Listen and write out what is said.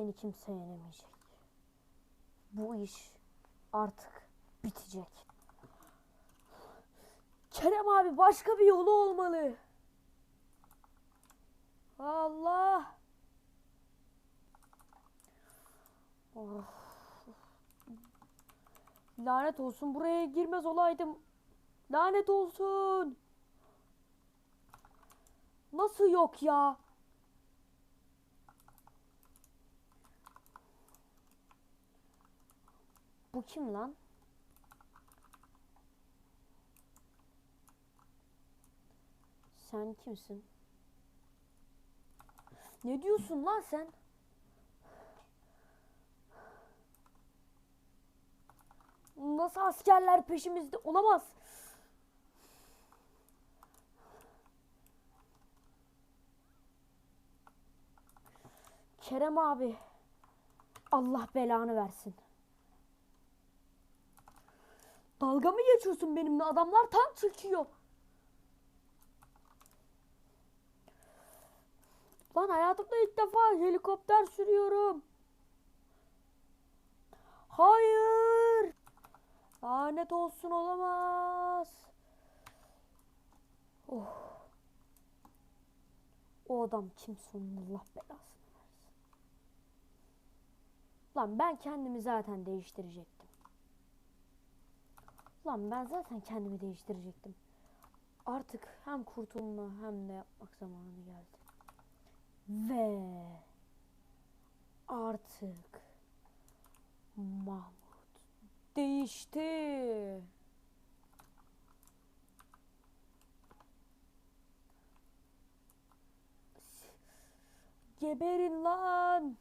beni kimse yenemeyecek. Bu iş artık bitecek. Kerem abi başka bir yolu olmalı. Allah. Of. Lanet olsun buraya girmez olaydım. Lanet olsun. Nasıl yok ya? Bu kim lan? Sen kimsin? Ne diyorsun lan sen? Nasıl askerler peşimizde olamaz? Kerem abi. Allah belanı versin. Dalga mı geçiyorsun benimle? Adamlar tam çekiyor. Lan hayatımda ilk defa helikopter sürüyorum. Hayır. Lanet olsun olamaz. Oh. O adam kimse onun Allah belasını versin. Lan ben kendimi zaten değiştirecektim. Lan ben zaten kendimi değiştirecektim. Artık hem kurtulma hem de yapmak zamanı geldi. Ve artık Mahmut değişti. Geberin lan.